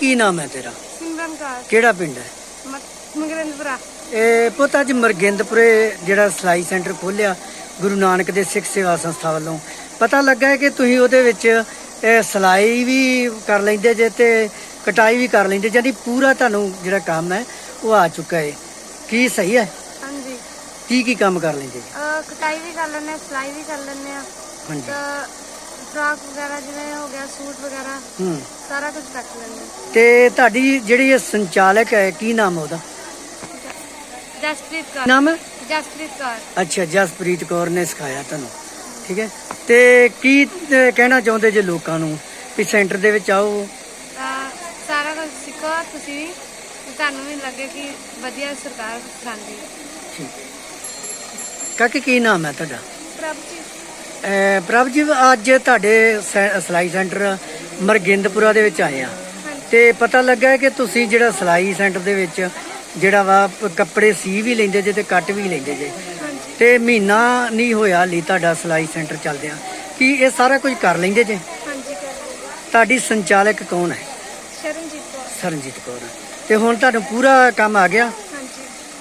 ਕੀ ਨਾਮ ਹੈ ਤੇਰਾ? ਸਿਮਰਨ ਕੌਰ। ਕਿਹੜਾ ਪਿੰਡ ਹੈ? ਮਗਰੰਦਪੁਰਾ। ਇਹ ਪੁੱਤ ਅੱਜ ਮਰਗਿੰਦਪੁਰੇ ਜਿਹੜਾ ਸਿਲਾਈ ਸੈਂਟਰ ਖੋਲਿਆ ਗੁਰੂ ਨਾਨਕ ਦੇ ਸਿੱਖ ਸੇਵਾ ਸੰਸਥਾ ਵੱਲੋਂ। ਪਤਾ ਲੱਗਾ ਹੈ ਕਿ ਤੁਸੀਂ ਉਹਦੇ ਵਿੱਚ ਇਹ ਸਿਲਾਈ ਵੀ ਕਰ ਲੈਂਦੇ ਜੇ ਤੇ ਕਟਾਈ ਵੀ ਕਰ ਲੈਂਦੇ ਜਾਨੀ ਪੂਰਾ ਤੁਹਾਨੂੰ ਜਿਹੜਾ ਕੰਮ ਹੈ ਉਹ ਆ ਚੁੱਕਾ ਹੈ। ਕੀ ਸਹੀ ਹੈ? ਹਾਂਜੀ। ਕੀ ਕੀ ਕੰਮ ਕਰ ਲੈਂਦੇ? ਅਹ ਕਟਾਈ ਵੀ ਕਰ ਲੈਂਦੇ ਆ ਸਿਲਾਈ ਵੀ ਕਰ ਲੈਂਦੇ ਆ ਹਾਂਜੀ। ਤਾਂ ਫਰਾਕ ਵਗੈਰਾ ਜਿਵੇਂ ਹੋ ਗਿਆ ਸੂਟ ਵਗੈਰਾ ਹੂੰ। ਸਾਰਾ ਕੁਝ ਕੱਟ ਲੈਂਦੇ ਤੇ ਤੁਹਾਡੀ ਜਿਹੜੀ ਇਹ ਸੰਚਾਲਕ ਹੈ ਕੀ ਨਾਮ ਹੈ ਉਹਦਾ? ਜਸਪ੍ਰੀਤ ਕੌਰ। ਨਾਮ? ਹੈ ਜਸਪ੍ਰੀਤ ਕੌਰ। ਅੱਛਾ ਜਸਪ੍ਰੀਤ ਕੌਰ ਨੇ ਸਿਖਾਇਆ ਤੁਹਾਨੂੰ। ਠੀਕ ਹੈ। ਤੇ ਕੀ ਅਹ, ਕਹਿਣਾ ਚਾਹੁੰਦੇ ਜੇ ਲੋਕਾਂ ਨੂੰ? ਵੀ ਸੈਂਟਰ ਦੇ ਵਿੱਚ ਆਓ। ਤਾਂ ਸਾਰਾ ਕੁਝ ਸਿੱਖੋ ਤੁਸੀਂ ਵੀ। ਤੇ ਤੁਹਾਨੂੰ ਵੀ ਲੱਗੇ ਕਿ ਵਧੀਆ ਸਰਕਾਰ ਸਿਖਾਉਂਦੀ ਹੈ। ਠੀਕ। ਕਾਕੇ ਕੀ ਨਾਮ ਹੈ ਤੁਹਾਡਾ? ਪ੍ਰਭ ਜੀ ਅਹ, ਪ੍ਰਭ ਜੀ ਅੱਜ ਤੁਹਾਡੇ ਸਿਲਾਈ ਸੈਂਟਰ ਮਰਗਿੰਦਪੁਰਾ ਦੇ ਵਿੱਚ ਆਏ ਆ। ਤੇ ਪਤਾ ਲੱਗਾ ਕਿ ਤੁਸੀਂ ਜਿਹੜਾ ਸਿਲਾਈ ਸੈਂਟਰ ਦੇ ਵਿੱਚ ਜਿਹੜਾ ਵਾ ਕੱਪੜੇ ਸੀ ਵੀ ਲੈਂਦੇ ਜੇ ਤੇ ਕੱਟ ਵੀ ਲੈਂਦੇ ਜੇ। ਤੇ ਮਹੀਨਾ ਨਹੀਂ ਹੋਇਆ ਹਾਲੇ ਤੁਹਾਡਾ ਸਿਲਾਈ ਸੈਂਟਰ ਚੱਲਦਿਆਂ। ਕੀ ਇਹ ਸਾਰਾ ਕੁਝ ਕਰ ਲੈਂਦੇ ਜੇ? ਤੁਹਾਡੀ ਸੰਚਾਲਕ ਕੌਣ ਹੈ? ਸ਼ਰਨਜੀਤ ਕੌਰ। ਸਰਨਜੀਤ ਕੌਰ। ਤੇ ਹੁਣ ਤੁਹਾਨੂੰ ਪੂਰਾ ਕੰਮ ਆ ਗਿਆ?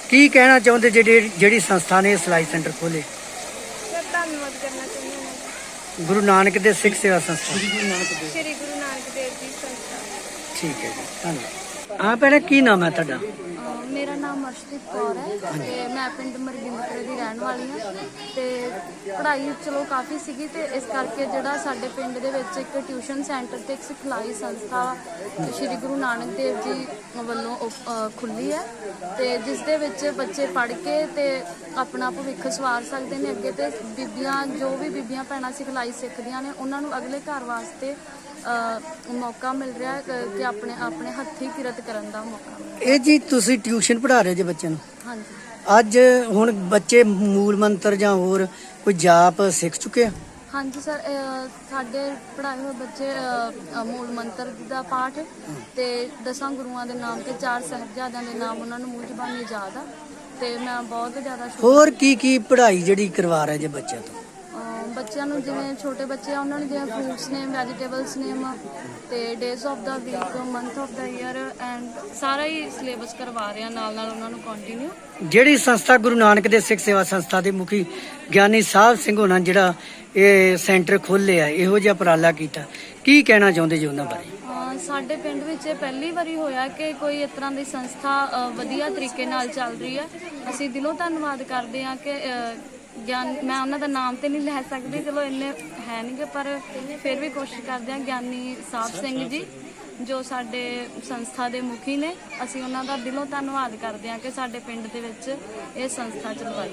ਕੀ ਕਹਿਣਾ ਚਾਹੁੰਦੇ ਜਿਹੜੀ ਜਿਹੜੀ ਸੰਸਥਾ ਨੇ ਸਿਲਾਈ ਸੈਂਟਰ ਖੋਲੇ ਧੰਨਵਾਦ ਕਰਨਾ ਗੁਰੂ ਨਾਨਕ ਦੇ ਸਿੱਖ ਸੇਵਾ ਸੰਸਥਾ। ਸ਼੍ਰੀ ਗੁਰੂ ਨਾਨਕ ਦੇਵ ਜੀ ਸੰਸਥਾ। ਠੀਕ ਹੈ ਜੀ ਧੰਨਵਾਦ। ਹਾਂ ਭੈਣੇ ਕੀ ਨਾਮ ਹੈ ਤੁਹਾਡਾ? ਅਹ ਮੇਰਾ ਨਾਮ ਅਰਸ਼ਦੀਪ ਕੌਰ ਹੈ ਤੇ ਮੈਂ ਪਿੰਡ ਮਰਗਿੰਦਪੁਰੇ ਦੀ ਰਹਿਣ ਵਾਲੀ ਹਾਂ ਤੇ ਪੜ੍ਹਾਈ ਚਲੋ ਕਾਫੀ ਸੀਗੀ ਤੇ ਇਸ ਕਰਕੇ ਜਿਹੜਾ ਸਾਡੇ ਪਿੰਡ ਦੇ ਵਿੱਚ ਇੱਕ ਟਿਊਸ਼ਨ ਸੈਂਟਰ ਤੇ ਇੱਕ ਸਿਖਲਾਈ ਸੰਸਥਾ ਸ੍ਰੀ ਗੁਰੂ ਨਾਨਕ ਦੇਵ ਜੀ ਵੱਲੋਂ ਉਹ- ਅਹ ਖੁੱਲੀ ਹੈ ਤੇ ਜਿਸ ਦੇ ਵਿੱਚ ਬੱਚੇ ਪੜ੍ਹ ਕੇ ਤੇ ਆਪਣਾ ਭਵਿੱਖ ਸਵਾਰ ਸਕਦੇ ਨੇ ਅੱਗੇ ਤੇ ਬੀਬੀਆਂ, ਜੋ ਵੀ ਬੀਬੀਆਂ, ਭੈਣਾਂ ਸਿਖਲਾਈ ਸਿੱਖਦੀਆਂ ਨੇ, ਉਹਨਾਂ ਨੂੰ ਅਗਲੇ ਘਰ ਵਾਸਤੇ ਮੌਕਾ ਮਿਲ ਰਿਹਾ ਹੈ ਕਿ- ਕਿ ਆਪਣੇ ਆਪਣੇ ਹੱਥੀਂ ਕਿਰਤ ਕਰਨ ਦਾ ਮੌਕਾ। ਮਿਲ ਇਹ ਜੀ ਤੁਸੀਂ ਟਿਊਸ਼ਨ ਪੜ੍ਹਾ ਰਹੇ ਜੇ ਬੱਚਿਆਂ ਨੂੰ? ਹਾਂਜੀ। ਅੱਜ ਹੁਣ ਬੱਚੇ ਮੂਲ ਮੰਤਰ ਜਾਂ ਹੋਰ ਕੋਈ ਜਾਪ ਸਿੱਖ ਚੁੱਕੇ ਆ? ਹਾਂਜੀ ਸਰ ਅਹ ਸਾਡੇ ਪੜ੍ਹਾਏ ਹੋਏ ਬੱਚੇ ਅਹ, ਅਹ, ਮੂਲ ਮੰਤਰ ਦਾ ਪਾਠ ਤੇ ਦਸਾਂ ਗੁਰੂਆਂ ਦੇ ਨਾਮ ਤੇ ਚਾਰ ਸਾਹਿਬਜ਼ਾਦਿਆਂ ਦੇ ਨਾਮ ਉਹਨਾਂ ਨੂੰ ਮੂੰਹ ਜ਼ਬਾਨੀ ਯਾਦ ਆ ਤੇ ਮੈਂ ਬਹੁਤ ਜ਼ਿਆਦਾ ਸ਼ੁਕਰ ਹੋਰ ਕੀ ਕੀ ਪੜ੍ਹਾਈ ਜਿਹੜੀ ਕਰਵਾ ਰਹੇ ਜੇ ਬੱਚਿਆਂ ਤੋਂ? ਬੱਚਿਆਂ ਨੂੰ ਜਿਵੇਂ ਛੋਟੇ ਬੱਚੇ ਆ ਉਹਨਾਂ ਨੂੰ ਜਿਵੇਂ ਫਰੂਟਸ ਨੇਮ ਵੈਜੀਟੇਬਲਸ ਨੇਮ ਤੇ days of the week month of the year and ਸਾਰਾ ਹੀ ਸਿਲੇਬਸ ਕਰਵਾ ਰਹੇ ਆ ਨਾਲ ਨਾਲ ਉਹਨਾਂ ਨੂੰ ਕੰਟੀਨਿਊ ਜਿਹੜੀ ਸੰਸਥਾ ਗੁਰੂ ਨਾਨਕ ਦੇ ਸਿੱਖ ਸੇਵਾ ਸੰਸਥਾ ਦੇ ਮੁਖੀ ਗਿਆਨੀ ਸਾਹਿਬ ਸਿੰਘ ਹੋਣਾ ਜਿਹੜਾ ਇਹ ਸੈਂਟਰ ਖੋਲ੍ਹਿਆ ਇਹੋ ਜਿਹਾ ਉਪਰਾਲਾ ਕੀਤਾ। ਕੀ ਕਹਿਣਾ ਚਾਹੁੰਦੇ ਜੀ ਉਹਨਾਂ ਬਾਰੇ? ਸਾਡੇ ਪਿੰਡ ਵਿੱਚ ਇਹ ਪਹਿਲੀ ਵਾਰੀ ਹੋਇਆ ਕਿ ਕੋਈ ਇਸ ਤਰ੍ਹਾਂ ਦੀ ਸੰਸਥਾ ਵਧੀਆ ਤਰੀਕੇ ਨਾਲ ਚੱਲ ਰਹੀ ਹੈ। ਅਸੀਂ ਦਿਲੋਂ ਧੰਨਵਾਦ ਕਰਦੇ ਹਾਂ ਕਿ ਗਿਆਨ ਮੈਂ ਉਹਨਾਂ ਦਾ ਨਾਮ ਤੇ ਨਹੀਂ ਲੈ ਸਕਦੀ, ਚਲੋ ਇੰਨੇ ਹੈ ਨਹੀਂਗੇ, ਪਰ ਫਿਰ ਵੀ ਕੋਸ਼ਿਸ਼ ਕਰਦੇ ਆ ਗਿਆਨੀ ਸਾਹਿਬ ਸਿੰਘ ਜੀ, ਜੋ ਸਾਡੇ ਸੰਸਥਾ ਦੇ ਮੁਖੀ ਨੇ, ਅਸੀਂ ਉਹਨਾਂ ਦਾ ਦਿਲੋਂ ਧੰਨਵਾਦ ਕਰਦੇ ਆ ਕਿ ਸਾਡੇ ਪਿੰਡ ਦੇ ਵਿੱਚ ਇਹ ਸੰਸਥਾ ਚਲਵਾਈ।